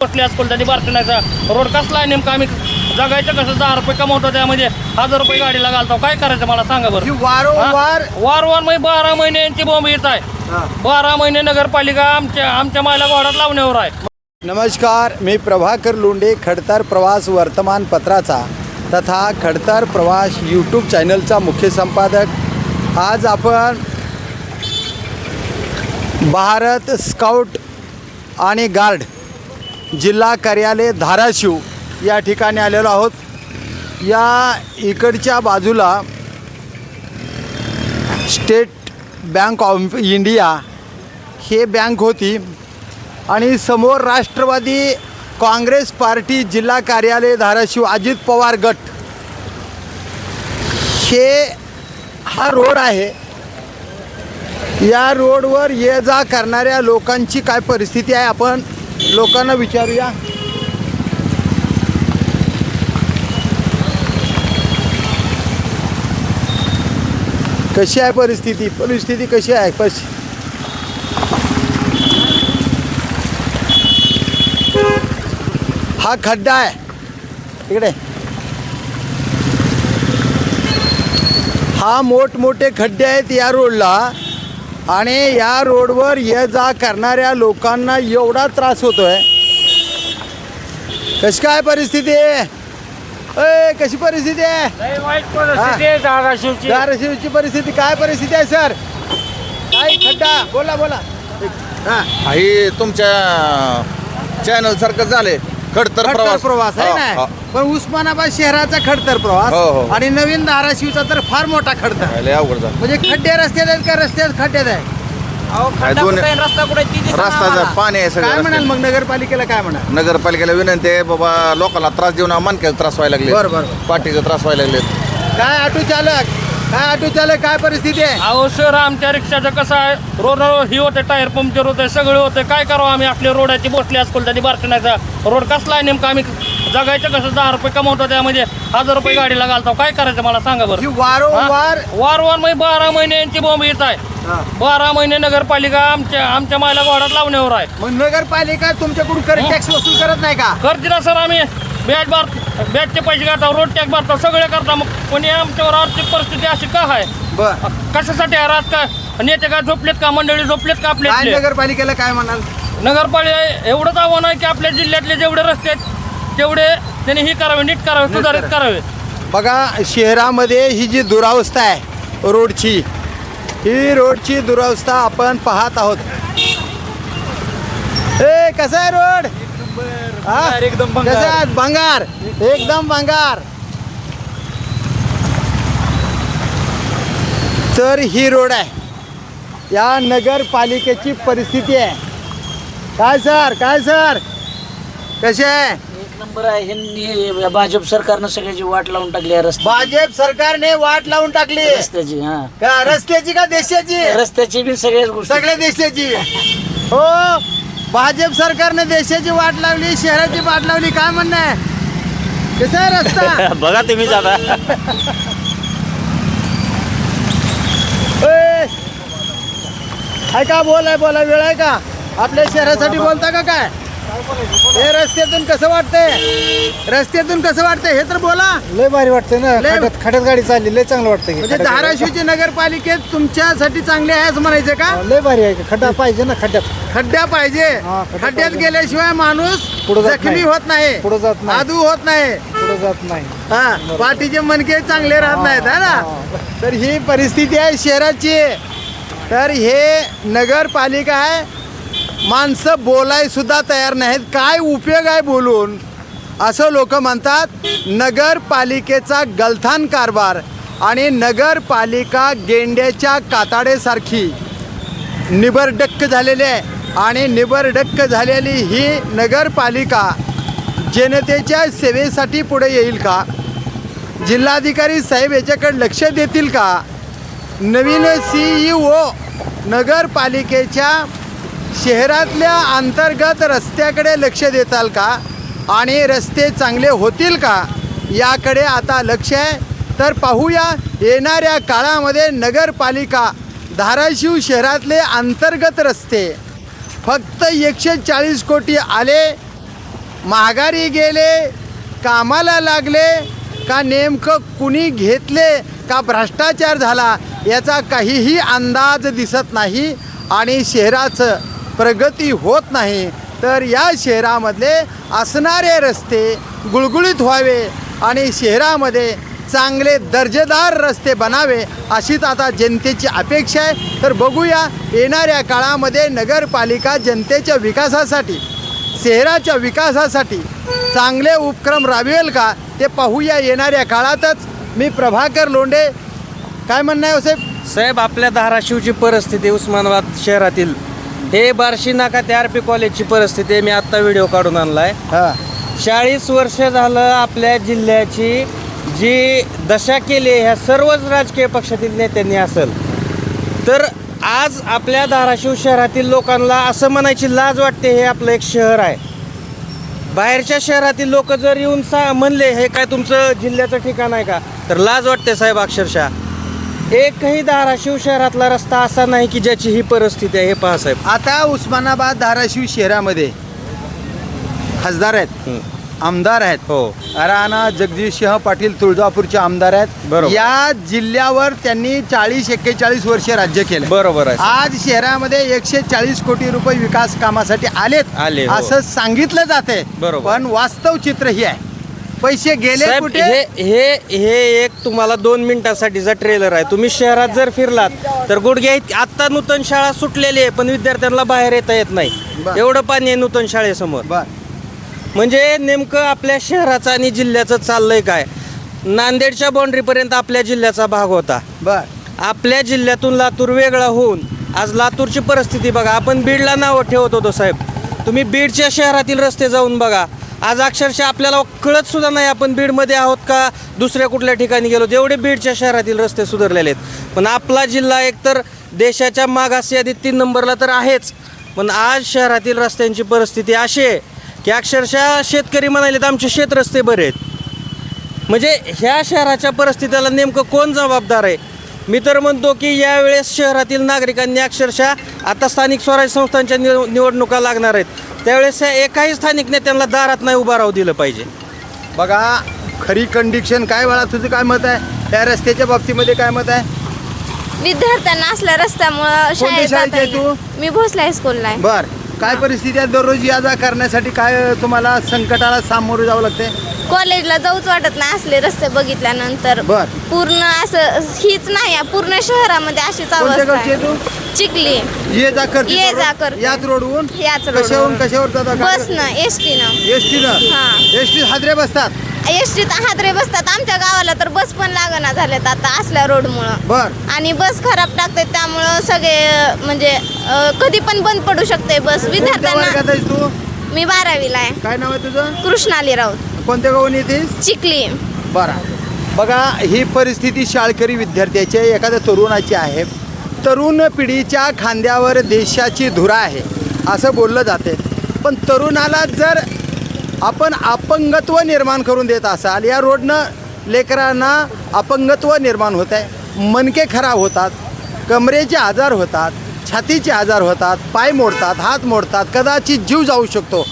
बसले आज कोणत्या बारसण्याचा रोड कसला आहे नेमका? आम्ही जगायचं कसं? दहा रुपये कमवतो त्यामध्ये. हजार रुपये गाडीला घालतो. काय करायचं मला सांगा बरं. वारंवार? वारंवार म्हणजे बारा महिने यांची बॉम्ब येत आहे. बारा महिने नगरपालिका आमच्या आमच्या मायला घोडात लावण्यावर आहे. नमस्कार मी प्रभाकर लोंढे खडतर प्रवास वर्तमानपत्राचा तथा खडतर प्रवास यूट्यूब चॅनलचा मुख्य संपादक. आज आपण भारत स्काउट आणि गार्ड जिल्हा कार्यालय धाराशिव या ठिकाणी आलेलो आहोत. या इकडच्या बाजूला स्टेट बँक ऑफ इंडिया हे बँक होती आणि समोर राष्ट्रवादी काँग्रेस पार्टी जिल्हा कार्यालय धाराशिव अजित पवार गट. हे हा रोड आहे. या रोडवर ये जा करणाऱ्या लोकांची काय परिस्थिती आहे आपण लोकांना विचारूया. कशी आहे परिस्थिती? परिस्थिती कशी आहे? कशी हा खड्डा आहे. इकडे. हा मोठमोठे खड्डे आहेत या रोडला आणि या रोडवर ये जा करणाऱ्या लोकांना एवढा त्रास होतोय. कशी काय परिस्थिती आहे? कशी परिस्थिती आहे? वाईट परिस्थिती आहे धाराशिवची. धाराशिवची परिस्थिती काय परिस्थिती आहे सर? काय खड्डा? बोला बोला. हां ही तुमच्या चॅनल सारखं झाले खडतर खडतर प्रवास. प्रवास आहे हा, ना? हा. पण उस्मानाबाद शहराचा खडतर हो, प्रवास हो. आणि नवीन धाराशिवचा तर फार मोठा खडतर. लय अवघड झालं. म्हणजे खड्डे रस्त्यात आहेत का रस्त्यात खड्ड्यात आहे काय दोन रस्ता कुठे रस्ता पाणी आहे काय सगळं म्हणाल. मग? नगरपालिकेला काय म्हणाल? नगरपालिकेला विनंती आहे बाबा लोकांना त्रास देऊन मनक्याचा त्रास व्हायला लागले बरं, बरं, बरं. पाठीचा त्रास व्हायला लागले काय ऑटो चालक? काय ऑटो चालक काय परिस्थिती आहे? अहो सर आमच्या रिक्षाचं कसं आहे? रोड ही होते टायर पंक्चर होते सगळे होते. काय करावं आम्ही? आपल्या रोडाची बसली आज कोणत्या बारसण्याचा रोड कसला आहे नेमका? आम्ही जगायचं कसं? दहा रुपये कमवतो त्यामध्ये. हजार रुपये गाडीला घालतो. काय करायचं मला सांगा बरं? वारंवार हा? वारंवार म्हणजे बारा महिने यांची बॉम्ब येत आहे. हा. बारा महिने नगरपालिका आमच्या आमच्या मायला घोडात लावण्यावर आहे. मग नगरपालिका तुमच्याकडून कर टॅक्स वसूल करत नाही का? करते ना सर आम्ही. बॅच बार बॅचचे पैसे काढतो रोड टॅक्स भरतो सगळे करता मग कोणी आमच्यावर आर्थिक परिस्थिती अशी का आहे? बर. कशासाठी आहे का नेते का झोपलेत का? मंडळी झोपलेत का आपले नगरपालिकेला काय म्हणाल? नगरपालिका एवढंच आव्हान आहे की आपल्या जिल्ह्यातले जेवढे रस्ते आहेत तेवढे त्यांनी ही करावे नीट करावे सुधारित करावे. बघा शहरामध्ये ही जी दुरावस्था आहे रोडची ही रोडची दुरावस्था आपण पाहत आहोत. ए कसा आहे रोड? हा? एकदम कसा आहे? भंगार एकदम भंगार तर ही रोड आहे. या नगरपालिकेची परिस्थिती आहे. काय सर? काय सर? कसे आहे? एक नंबर आहे. ह्यांनी भाजप सरकारनं सगळ्याची वाट लावून टाकली आहे रस्ते भाजप सरकारने वाट लावून टाकली. रस्त्याची हा. का? रस्त्याची का देशाची? रस्त्याची बी सगळ्याच गोष्टी. सगळ्या देशाची. हो. भाजप सरकारने देशाची वाट लावली शहराची वाट लावली काय म्हणणं आहे? कसा आहे रस्ता? बघा तुम्ही जाता! आहे का बोल आहे बोला वेळ आहे का? आपल्या शहरासाठी बोलता का काय? हे रस्त्यातून कसं वाटतंय? रस्त्यातून कसं वाटतंय? हे तर बोला. लय भारी वाटतंय ना. लय- खड्यात खड्यात गाडी चालली लय चांगलं वाटतं की म्हणजे खड्यात गाडी- धाराशिवची नगरपालिकेत तुमच्यासाठी चांगली आहे असं म्हणायचं का? लय भारी आहे. खड्डा पाहिजे ना खड्ड्यात. खड्ड्या पाहिजे. हा, खड्डा खड्ड्यात पाहिजे. गेल्याशिवाय माणूस पुढं जात जखमी नाही. होत नाही. पुढं जात नाही. आदू होत नाही. पुढे जात नाही. हा पाठीचे मनके चांगले राहत नाहीत है ना? तर ही परिस्थिती आहे शहराची. तर हे नगरपालिका आहे. माणसं बोलायसुद्धा तयार नाहीत. काय उपयोग आहे बोलून? असं लोक म्हणतात नगरपालिकेचा गलथान कारभार आणि नगरपालिका गेंड्याच्या काताडेसारखी निबरडक्क झालेली आहे आणि निबरडक्क झालेली ही नगरपालिका जनतेच्या सेवेसाठी पुढे येईल का? जिल्हाधिकारी साहेब याच्याकडे लक्ष देतील का? नवीन सी ई ओ नगरपालिकेच्या शहरातल्या अंतर्गत रस्त्याकडे लक्ष देताल का? आणि रस्ते चांगले होतील का? याकडे आता लक्ष आहे. तर पाहूया येणाऱ्या काळामध्ये नगरपालिका धाराशिव शहरातले अंतर्गत रस्ते. फक्त एकशे चाळीस कोटी आले. महागारी गेले. कामाला लागले. का नेमकं कुणी घेतले? का भ्रष्टाचार झाला? याचा काहीही अंदाज दिसत नाही. आणि शहराचं प्रगती होत नाही तर या शहरामधले असणारे रस्ते गुळगुळीत व्हावे आणि शहरामध्ये चांगले दर्जेदार रस्ते बनावे अशीच आता जनतेची अपेक्षा आहे. तर बघूया येणाऱ्या काळामध्ये नगरपालिका जनतेच्या विकासासाठी शहराच्या विकासासाठी चांगले उपक्रम राबवेल का ते पाहूया येणाऱ्या काळातच. मी प्रभाकर लोंढे काय म्हणणं आहे हो साहेब? साहेब आपल्या धाराशिवची परिस्थिती उस्मानाबाद शहरातील हे बार्शी नाका ते आर पी कॉलेजची परिस्थिती आहे. मी आत्ता व्हिडिओ काढून आणलाय. हां. चाळीस वर्ष झालं आपल्या जिल्ह्याची जी दशा केली आहे ह्या सर्वच राजकीय पक्षातील नेत्यांनी असेल. तर आज आपल्या धाराशिव शहरातील लोकांना असं म्हणायची लाज वाटते हे आपलं एक शहर आहे. बाहेरच्या शहरातील लोक जर येऊन सा म्हणले हे काय तुमचं जिल्ह्याचं ठिकाण आहे का? तर लाज वाटते साहेब अक्षरशः. एकही धाराशिव शहरातला रस्ता असा नाही की ज्याची ही परिस्थिती आहे हे पहा साहेब. आता उस्मानाबाद धाराशिव शहरामध्ये खासदार आहेत आमदार आहेत. हो. राणा जगदीशसिंह पाटील तुळजापूरचे आमदार आहेत. बरोबर. या जिल्ह्यावर त्यांनी चाळीस एक्केचाळीस वर्ष राज्य केलं. बरोबर आहे आज शहरामध्ये एकशे चाळीस कोटी रुपये विकास कामासाठी आलेत. आले, हो. असं सांगितलं जाते बरोबर. पण वास्तव चित्र ही आहे. पैसे गेले साहेब कुठे? हे हे हे एक तुम्हाला दोन मिनिटासाठीचा ट्रेलर आहे. तुम्ही शहरात जर फिरलात तर गुडघे आत्ता नूतन शाळा सुटलेली आहे पण विद्यार्थ्यांना बाहेर येता येत नाही. बर. एवढं पाणी आहे नूतन शाळेसमोर. बर. म्हणजे नेमकं आपल्या शहराचं आणि जिल्ह्याचं चाललंय काय? नांदेडच्या बाउंड्रीपर्यंत आपल्या जिल्ह्याचा भाग होता. बर. आपल्या जिल्ह्यातून लातूर वेगळा होऊन आज लातूरची परिस्थिती बघा आपण बीडला नावं ठेवत होतो साहेब. तुम्ही बीडच्या शहरातील रस्ते जाऊन बघा. आज अक्षरशः आपल्याला कळत सुद्धा नाही आपण बीडमध्ये आहोत का? दुसऱ्या कुठल्या ठिकाणी गेलो? एवढे बीडच्या शहरातील रस्ते सुधारलेले आहेत. पण आपला जिल्हा एकतर देशाच्या मागास यादीत तीन नंबरला तर आहेच. पण आज शहरातील रस्त्यांची परिस्थिती अशी आहे की अक्षरशः शेतकरी म्हणाले तर आमचे शेत रस्ते बरे आहेत. म्हणजे ह्या शहराच्या परिस्थितीला नेमकं कोण जबाबदार आहे? मी तर म्हणतो की यावेळेस शहरातील नागरिकांनी अक्षरशः आता स्थानिक स्वराज्य संस्थांच्या निव निवडणुका लागणार आहेत. त्यावेळेस या एकाही स्थानिक नेत्यांना दारात नाही उभा राहू दिलं पाहिजे. बघा खरी कंडिशन काय वेळा तुझं काय मत आहे? या रस्त्याच्या बाबतीमध्ये काय मत आहे? विद्यार्थ्यांना असल्या रस्त्यामुळं शाळेत शाळेत जाता आहे तू? मी भोसले हायस्कूलला आहे. बर. काय परिस्थिती आहे? दररोज या जा करण्यासाठी काय तुम्हाला संकटाला सामोरं जावं लागते कॉलेजला जाऊच वाटत नाही असले रस्ते बघितल्यानंतर. बर. पूर्ण असं हीच नाही पूर्ण शहरामध्ये अशीच कोणत्या अवस्था गावची आहे. आहे तू? चिखली. ये जा करते ये? जा करते. याच रोडवरून याच. कशावरून कशावर जातात बसनं एस टीनं एस टीनं हां. एस टी हादरे बसतात. एस टीत हादरे बसतात. आमच्या गावाला तर बस पण लागना झाल्यात आता असल्या रोडमुळं. बर. आणि बस खराब टाकतात त्यामुळं सगळे अं, म्हणजे अं, कधी पण बंद पडू शकते बस. कोणत्या विद्यार्थ्यांना वर्गात आहेस तू? मी बारावीला आहे. काय नाव आहे तुझं? कृष्णाली राऊत. कोणत्या गावून येतेस? चिखली. बरं. बघा ही परिस्थिती शाळकरी विद्यार्थ्याची एखाद्या तरुणाची आहे. तरुण पिढीच्या खांद्यावर देशाची धुरा आहे असं बोललं जाते पण तरुणाला जर आपण अपंगत्व निर्माण करून देत असाल या रोडनं लेकरांना अपंगत्व निर्माण होत आहे. मनके खराब होतात कमरेचे आजार होतात छातीचे आजार होतात पाय मोडतात हात मोडतात कदाचित जीव जाऊ शकतो.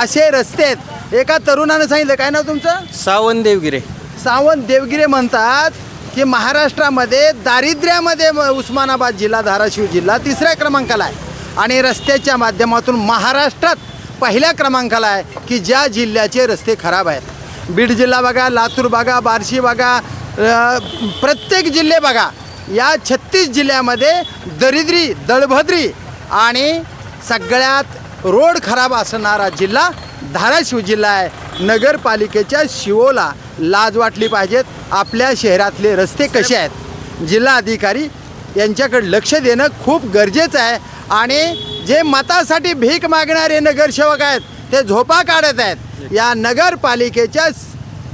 असे रस्ते आहेत. एका तरुणानं सांगितलं काय नाव तुमचं? सावंत देवगिरे. सावंत देवगिरे म्हणतात की महाराष्ट्रामध्ये दारिद्र्यामध्ये म- उस्मानाबाद जिल्हा धाराशिव जिल्हा तिसऱ्या क्रमांकाला आहे. आणि रस्त्याच्या माध्यमातून महाराष्ट्रात पहिल्या क्रमांकाला आहे की ज्या जिल्ह्याचे रस्ते खराब आहेत. बीड जिल्हा बघा लातूर बघा बार्शी बघा प्रत्येक जिल्हे बघा या छत्तीस जिल्ह्यामध्ये दरिद्री दळभद्री आणि सगळ्यात रोड खराब असणारा जिल्हा धाराशिव जिल्हा आहे. नगरपालिकेच्या शिवोला लाज वाटली पाहिजेत आपल्या शहरातले रस्ते कसे आहेत? जिल्हा अधिकारी यांच्याकडे लक्ष देणं खूप गरजेचं आहे. आणि जे मतासाठी भीक मागणारे नगरसेवक आहेत ते झोपा काढत आहेत. या नगरपालिकेच्या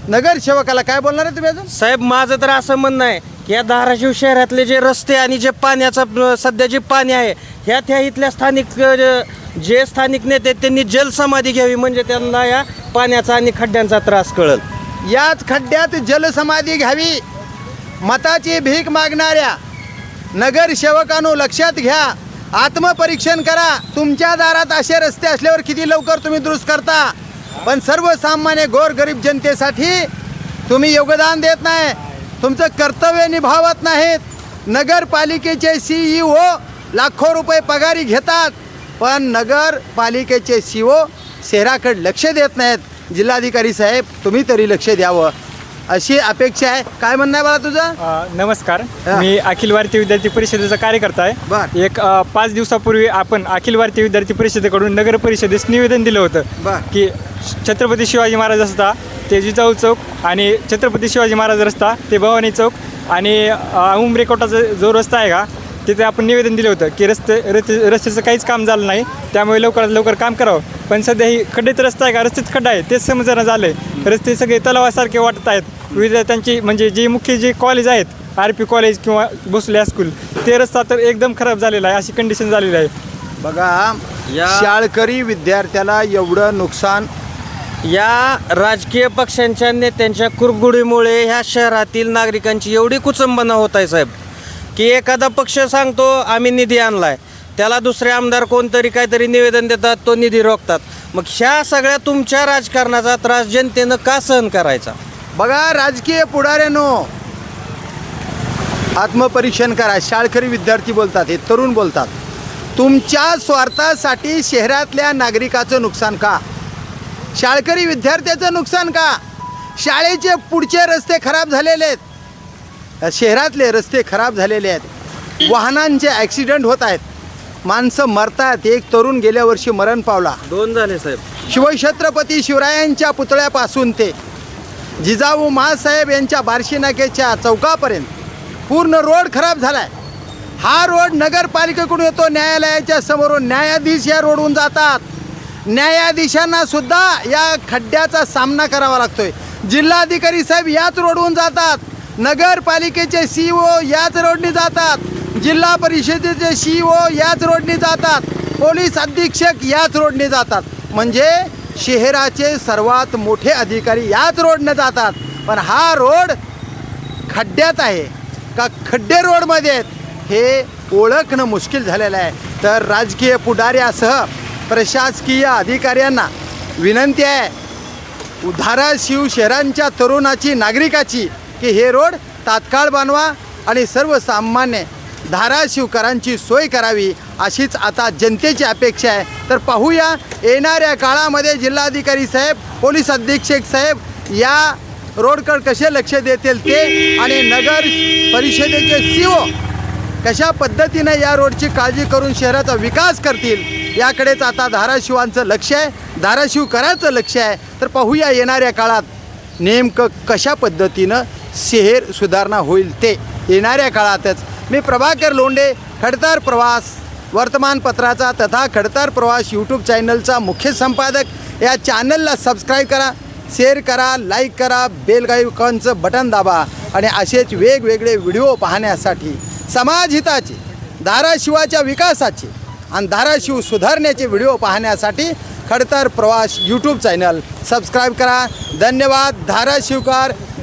नगरसेवकाला काय बोलणार आहे तुम्ही अजून? साहेब माझं तर असं म्हणणं आहे की या धाराशिव शहरातले जे रस्ते आणि जे पाण्याचं सध्या जे पाणी आहे ह्या त्या इथल्या स्थानिक जे- स्थानिक नेते त्यांनी जलसमाधी घ्यावी म्हणजे त्यांना या पाण्याचा आणि खड्ड्यांचा त्रास कळल. याच खड्ड्यात जलसमाधी घ्यावी. मताची भीक मागणाऱ्या नगरसेवकांनो लक्षात घ्या. आत्मपरीक्षण करा. तुमच्या दारात असे रस्ते असल्यावर किती लवकर तुम्ही दुरुस्त करता? पण सर्वसामान्य गोरगरीब जनतेसाठी तुम्ही योगदान देत नाही. तुमचं कर्तव्य निभावत नाहीत. नगरपालिकेचे सीईओ लाखो रुपये पगारी घेतात. पण नगरपालिकेचे सी ओ शहराकडे लक्ष देत नाहीत जिल्हाधिकारी साहेब तुम्ही तरी लक्ष द्यावं अशी अपेक्षा आहे काय म्हणणं आहे मला तुझं अ, नमस्कार हा. मी अखिल भारतीय विद्यार्थी परिषदेचा कार्यकर्ता बर. आहे एक अ, पाच दिवसापूर्वी आपण अखिल भारतीय विद्यार्थी परिषदेकडून नगर परिषदेस निवेदन दिलं बर. होतं की छत्रपती शिवाजी महाराज रस्ता ते जिजाऊ चौक आणि छत्रपती शिवाजी महाराज रस्ता ते भवानी चौक आणि अ, उमरे कोटाचा जो रस्ता आहे का तिथे आपण निवेदन दिलं होतं की रस्ते रस्ते रस्त्याचं काहीच काम झालं नाही त्यामुळे लवकरात लवकर काम करावं. पण सध्या ही खड्डेत रस्ता आहे का? रस्तेच खड्डा आहे तेच समजणं झालं आहे रस्ते सगळे तलावासारखे वाटत आहेत. विद्यार्थ्यांची म्हणजे जे मुख्य जे कॉलेज आहेत आर पी कॉलेज किंवा भोसले हायस्कूल ते रस्ता तर एकदम खराब झालेला आहे अशी कंडिशन झालेली आहे. बघा या- शाळकरी विद्यार्थ्याला एवढं नुकसान या राजकीय पक्षांच्या नेत्यांच्या कुरगुडीमुळे ह्या शहरातील नागरिकांची एवढी कुचंबना होत आहे साहेब. की एखादा पक्ष सांगतो आम्ही निधी आणलाय. त्याला दुसरे आमदार कोणतरी काहीतरी निवेदन देतात तो निधी रोखतात. मग ह्या सगळ्या तुमच्या राजकारणाचा त्रास जनतेनं का सहन करायचा? बघा राजकीय पुढाऱ्यानो आत्मपरीक्षण करा. शाळकरी विद्यार्थी बोलतात हे तरुण बोलतात. तुमच्या स्वार्थासाठी शहरातल्या नागरिकाचं नुकसान का? शाळकरी विद्यार्थ्याचं नुकसान का? शाळेचे पुढचे रस्ते खराब झालेले आहेत शहरातले रस्ते खराब झालेले आहेत. वाहनांचे ॲक्सिडेंट होत आहेत. माणसं मरतात. एक तरुण गेल्या वर्षी मरण पावला. दोन झाले साहेब. शिवछत्रपती शिवरायांच्या पुतळ्यापासून ते जिजाऊ महासाहेब यांच्या बार्शी नाक्याच्या चौकापर्यंत. पूर्ण रोड खराब झाला आहे हा रोड नगरपालिकेकडून येतो न्यायालयाच्या समोरून. न्यायाधीश या रोडहून जातात. न्यायाधीशांना सुद्धा या खड्ड्याचा सामना करावा लागतोय. जिल्हाधिकारी साहेब याच रोडहून जातात. नगरपालिकेचे सी ओ याच रोडनी जातात. जिल्हा परिषदेचे सी ओ याच रोडनी जातात. पोलीस अधीक्षक याच रोडने जातात. म्हणजे शहराचे सर्वात मोठे अधिकारी याच रोडनं जातात. पण हा रोड खड्ड्यात आहे. का खड्डे रोडमध्ये आहेत हे ओळखणं मुश्किल झालेलं आहे. तर राजकीय पुढाऱ्यासह प्रशासकीय अधिकाऱ्यांना विनंती आहे. धाराशिव शहरांच्या तरुणाची नागरिकाची की हे रोड तात्काळ बांधवा आणि सर्वसामान्य धाराशिवकरांची सोय करावी अशीच आता जनतेची अपेक्षा आहे. तर पाहूया येणाऱ्या काळामध्ये जिल्हाधिकारी साहेब पोलीस अधीक्षक साहेब या रोडकडे कसे लक्ष देतील ते आणि नगर परिषदेचे सी ओ कशा पद्धतीने या रोडची काळजी करून शहराचा विकास करतील याकडेच आता धाराशिवांचं लक्ष आहे धाराशिवकरांचं लक्ष आहे. तर पाहूया येणाऱ्या काळात नेमकं कशा पद्धतीनं शहर सुधारणा होईल ते येणाऱ्या काळातच. मी प्रभाकर लोंडे खडतर प्रवास वर्तमानपत्राचा तथा खडतर प्रवास यूट्यूब चॅनलचा मुख्य संपादक. या चॅनलला सबस्क्राईब करा शेअर करा लाईक करा बेलगाईकॉनचं बटन दाबा आणि असेच वेगवेगळे व्हिडिओ पाहण्यासाठी समाजहिताचे धाराशिवाच्या विकासाचे आणि धाराशिव सुधारण्याचे व्हिडिओ पाहण्यासाठी खडतर प्रवास यूट्यूब चॅनल सबस्क्राईब करा. धन्यवाद धाराशिवकार.